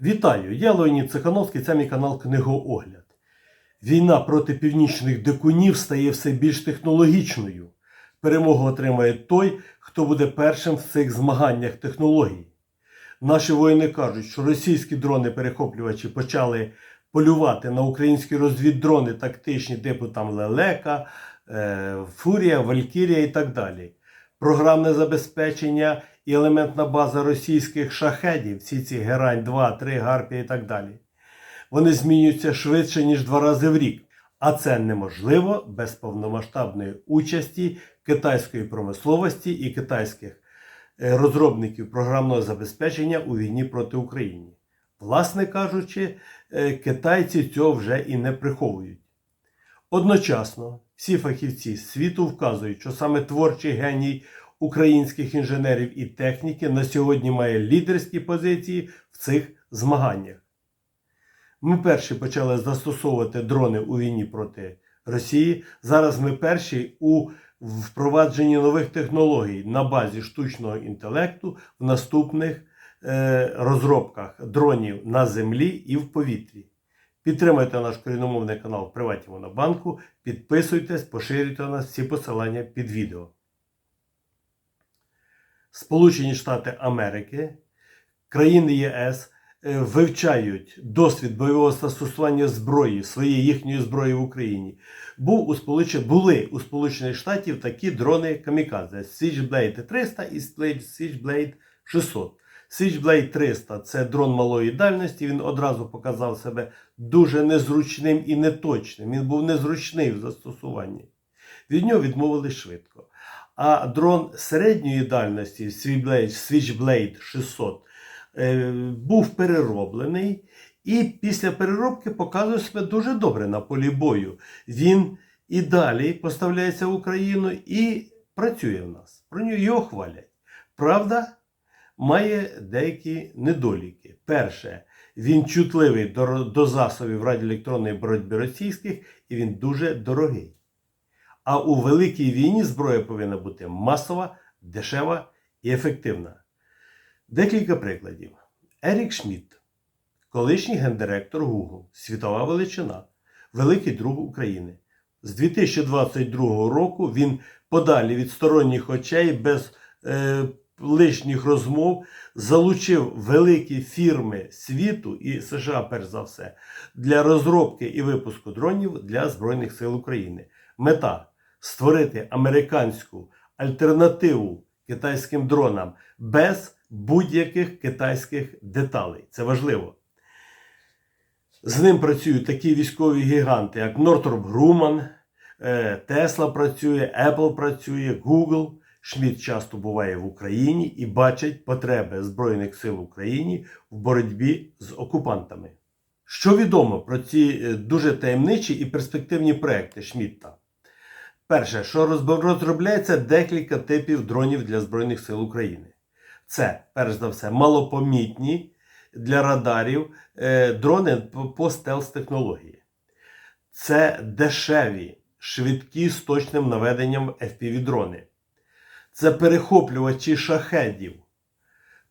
Вітаю! Я Леонід Цихановський, це мій канал Книгоогляд. Війна проти північних дикунів стає все більш технологічною. Перемогу отримає той, хто буде першим в цих змаганнях технологій. Наші воїни кажуть, що російські дрони-перехоплювачі почали полювати на українські розвіддрони тактичні, типу там Лелека, е, Фурія, Валькірія і так далі. Програмне забезпечення і елементна база російських шахедів, всі ці Герань 2, 3, Гарпія і так далі. Вони змінюються швидше, ніж два рази в рік. А це неможливо без повномасштабної участі китайської промисловості і китайських е, розробників програмного забезпечення у війні проти України. Власне кажучи, е, китайці цього вже і не приховують. Одночасно всі фахівці світу вказують, що саме творчий геній українських інженерів і техніки на сьогодні має лідерські позиції в цих змаганнях. Ми перші почали застосовувати дрони у війні проти Росії. Зараз ми перші у впровадженні нових технологій на базі штучного інтелекту в наступних е, розробках дронів на землі і в повітрі. Підтримайте наш корінномовний канал в Приваті Монобанку, підписуйтесь, поширюйте нас всі посилання під відео. Сполучені Штати Америки, країни ЄС е, вивчають досвід бойового застосування зброї, своєї їхньої зброї в Україні. Був у Сполуч... Були у Сполучених Штатів такі дрони Камікадзе Switchblade 300 і Switchblade 600. Switchblade 300 це дрон малої дальності. Він одразу показав себе дуже незручним і неточним. Він був незручний в застосуванні. Від нього відмовились швидко. А дрон середньої дальності Switchblade, Switchblade 600 е, був перероблений. І після переробки показує себе дуже добре на полі бою. Він і далі поставляється в Україну і працює в нас. Про нього його хвалять. Правда, має деякі недоліки. Перше, він чутливий до, до засобів радіоелектронної боротьби російських і він дуже дорогий. А у великій війні зброя повинна бути масова, дешева і ефективна. Декілька прикладів. Ерік Шмідт, колишній гендиректор Google, світова величина, великий друг України. З 2022 року він подалі від сторонніх очей без е, лишніх розмов залучив великі фірми світу і США, перш за все, для розробки і випуску дронів для Збройних сил України. Мета створити американську альтернативу китайським дронам без будь-яких китайських деталей. Це важливо. З ним працюють такі військові гіганти, як Нортроп Груман, Тесла працює, Apple працює, Google. Шмідт часто буває в Україні і бачить потреби Збройних сил України в боротьбі з окупантами. Що відомо про ці е, дуже таємничі і перспективні проекти Шмідта? Перше, що розробляється декілька типів дронів для Збройних сил України. Це, перш за все, малопомітні для радарів е, дрони по стелс технології. Це дешеві, швидкі з точним наведенням FPV-дрони. Це перехоплювачі шахедів.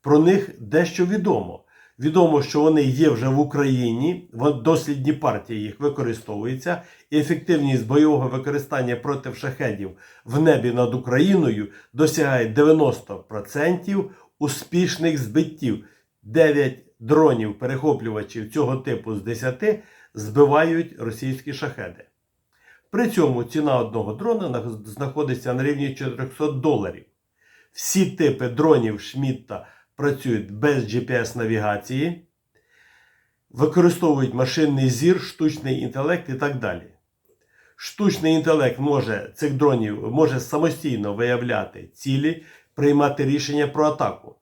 Про них дещо відомо. Відомо, що вони є вже в Україні, дослідні партії їх використовуються, і ефективність бойового використання проти шахедів в небі над Україною досягає 90% успішних збиттів. 9 дронів перехоплювачів цього типу з 10 збивають російські шахеди. При цьому ціна одного дрона знаходиться на рівні 400 доларів. Всі типи дронів Шмітта працюють без GPS-навігації, використовують машинний зір, штучний інтелект і так далі. Штучний інтелект може цих дронів може самостійно виявляти цілі, приймати рішення про атаку.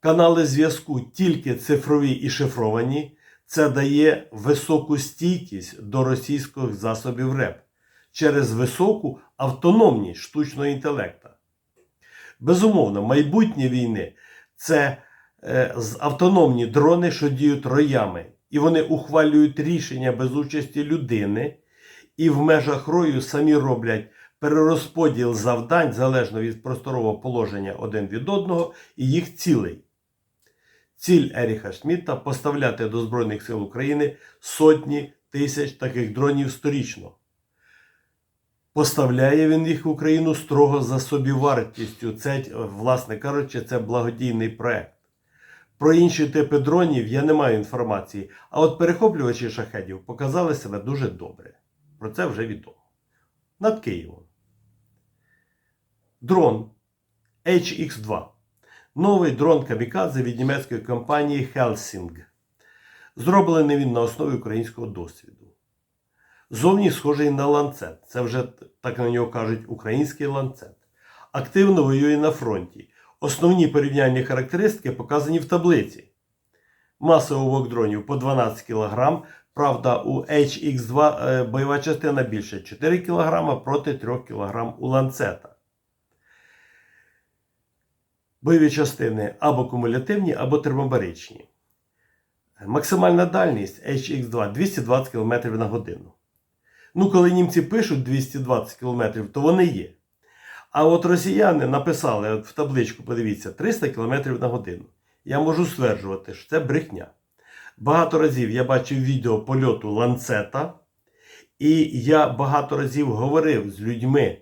Канали зв'язку тільки цифрові і шифровані. Це дає високу стійкість до російських засобів РЕП через високу автономність штучного інтелекту. Безумовно, майбутнє війни це е, автономні дрони, що діють роями, і вони ухвалюють рішення без участі людини, і в межах рою самі роблять перерозподіл завдань залежно від просторового положення один від одного і їх цілей. Ціль Еріха Шмідта поставляти до Збройних сил України сотні тисяч таких дронів сторічно. Поставляє він їх в Україну строго за собівартістю. Це, власне кажучи, це благодійний проект. Про інші типи дронів я не маю інформації, а от перехоплювачі шахедів показали себе дуже добре. Про це вже відомо. Над Києвом. Дрон HX2. Новий дрон Камікадзе від німецької компанії Helsing. Зроблений він на основі українського досвіду. Зовні схожий на ланцет. Це вже так на нього кажуть український ланцет. Активно воює на фронті. Основні порівняльні характеристики показані в таблиці. Маса обох дронів по 12 кг. Правда, у HX2 е, бойова частина більше 4 кг проти 3 кг у ланцета. Бойові частини або кумулятивні, або термобаричні. Максимальна дальність HX2 220 км на годину. Ну, коли німці пишуть 220 км, то вони є. А от росіяни написали в табличку, подивіться, 300 км на годину. Я можу стверджувати, що це брехня. Багато разів я бачив відео польоту ланцета, і я багато разів говорив з людьми,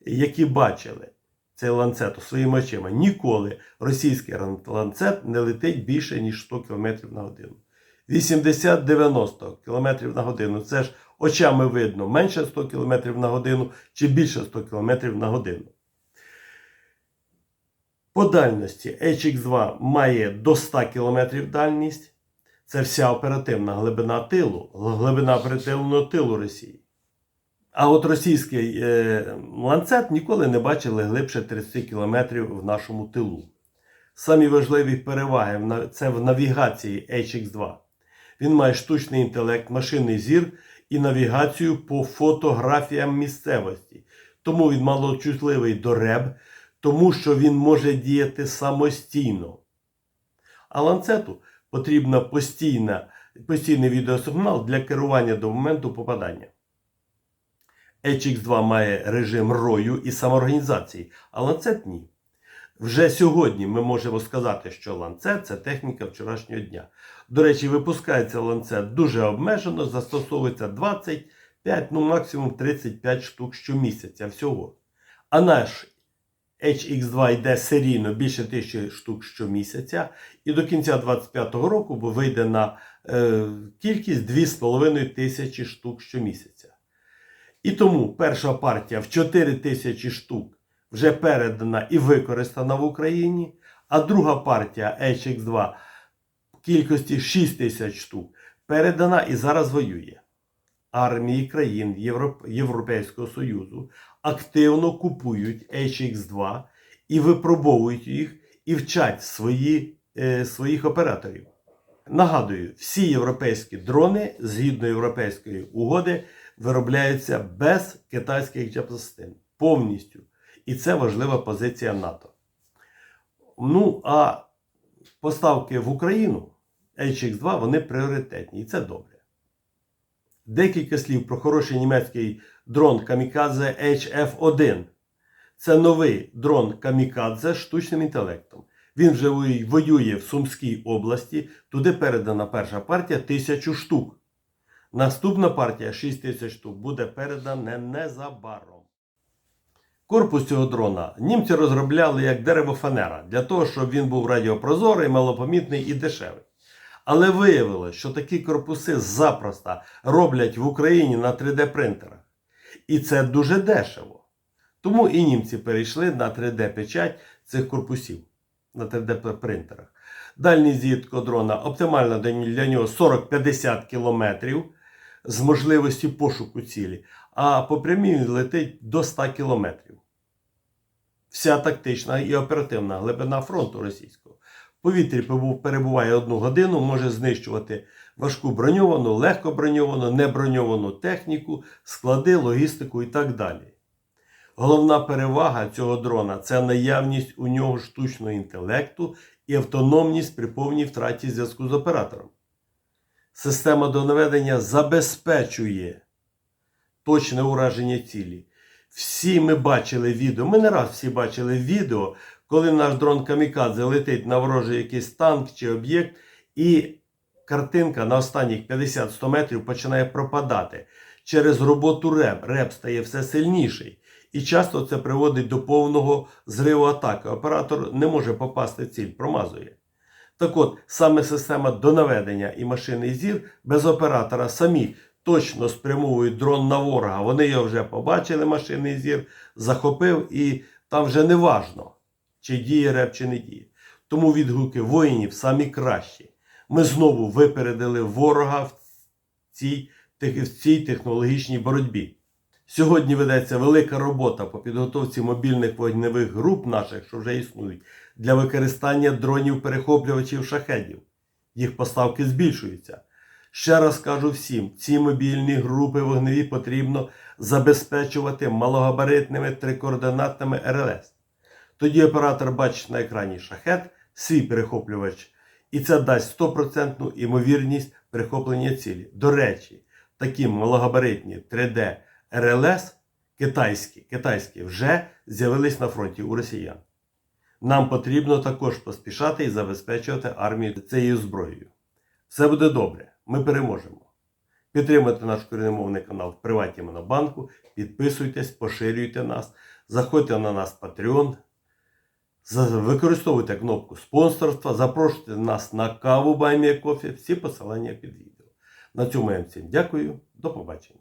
які бачили цей ланцет своїми очима. Ніколи російський ланцет не летить більше, ніж 100 км на годину. 80-90 км на годину. Це ж очами видно менше 100 км на годину чи більше 100 км на годину. По дальності HX2 має до 100 км дальність. Це вся оперативна глибина тилу, глибина оперативного тилу Росії. А от російський е, ланцет ніколи не бачили глибше 30 км в нашому тилу. Самі важливі переваги це в навігації HX2. Він має штучний інтелект, машинний зір і навігацію по фотографіям місцевості. Тому він малочутливий до реб, тому що він може діяти самостійно. А ланцету потрібна постійна, постійний відеосигнал для керування до моменту попадання. HX2 має режим рою і самоорганізації, а ланцет ні. Вже сьогодні ми можемо сказати, що ланцет це техніка вчорашнього дня. До речі, випускається ланцет дуже обмежено, застосовується 25, ну максимум 35 штук щомісяця всього. А наш HX2 йде серійно більше тисячі штук щомісяця, і до кінця 2025 року вийде на е, кількість 2,5 тисячі штук щомісяця. І тому перша партія в 4 тисячі штук вже передана і використана в Україні, а друга партія HX2 в кількості 6 тисяч штук передана і зараз воює. Армії країн Європ... Європейського Союзу активно купують HX2 і випробовують їх і вчать свої, е, своїх операторів. Нагадую, всі європейські дрони згідно європейської угоди виробляються без китайських запчастин. Повністю. І це важлива позиція НАТО. Ну, а поставки в Україну HX2 вони пріоритетні, і це добре. Декілька слів про хороший німецький дрон Камікадзе HF1. Це новий дрон Камікадзе з штучним інтелектом. Він вже воює в Сумській області. Туди передана перша партія тисячу штук. Наступна партія 6 тисяч штук буде передана незабаром. Корпус цього дрона німці розробляли як деревофанера для того, щоб він був радіопрозорий, малопомітний і дешевий. Але виявилось, що такі корпуси запросто роблять в Україні на 3D-принтерах. І це дуже дешево. Тому і німці перейшли на 3D-печать цих корпусів на 3D-принтерах. Дальність з'їдку дрона оптимальна для нього 40-50 км з можливості пошуку цілі, а по прямій летить до 100 км. Вся тактична і оперативна глибина фронту російського. В повітрі перебуває одну годину, може знищувати важку броньовану, легко броньовану, неброньовану техніку, склади, логістику і так далі. Головна перевага цього дрона це наявність у нього штучного інтелекту і автономність при повній втраті зв'язку з оператором. Система донаведення забезпечує точне ураження цілі. Всі ми бачили відео, ми не раз всі бачили відео, коли наш дрон Камікадзе летить на ворожий якийсь танк чи об'єкт, і картинка на останніх 50-100 метрів починає пропадати. Через роботу РЕБ. РЕБ стає все сильніший. І часто це приводить до повного зриву атаки. Оператор не може попасти в ціль, промазує. Так от, саме система донаведення і машинний зір без оператора самі точно спрямовують дрон на ворога. Вони його вже побачили, машинний зір, захопив, і там вже не важно, чи діє реп, чи не діє. Тому відгуки воїнів самі кращі. Ми знову випередили ворога в цій, в цій технологічній боротьбі. Сьогодні ведеться велика робота по підготовці мобільних вогневих груп наших, що вже існують, для використання дронів-перехоплювачів шахедів. Їх поставки збільшуються. Ще раз кажу всім, ці мобільні групи вогневі потрібно забезпечувати малогабаритними трикоординатними РЛС. Тоді оператор бачить на екрані шахет, свій перехоплювач, і це дасть 100% імовірність перехоплення цілі. До речі, такі малогабаритні 3D РЛС китайські, китайські вже з'явились на фронті у росіян. Нам потрібно також поспішати і забезпечувати армію цією зброєю. Все буде добре, ми переможемо. Підтримуйте наш корінномовний канал в Приваті Монобанку, підписуйтесь, поширюйте нас, заходьте на нас Patreon, використовуйте кнопку спонсорства, запрошуйте нас на каву Баймія Кофі, всі посилання під відео. На цьому я всім дякую, до побачення.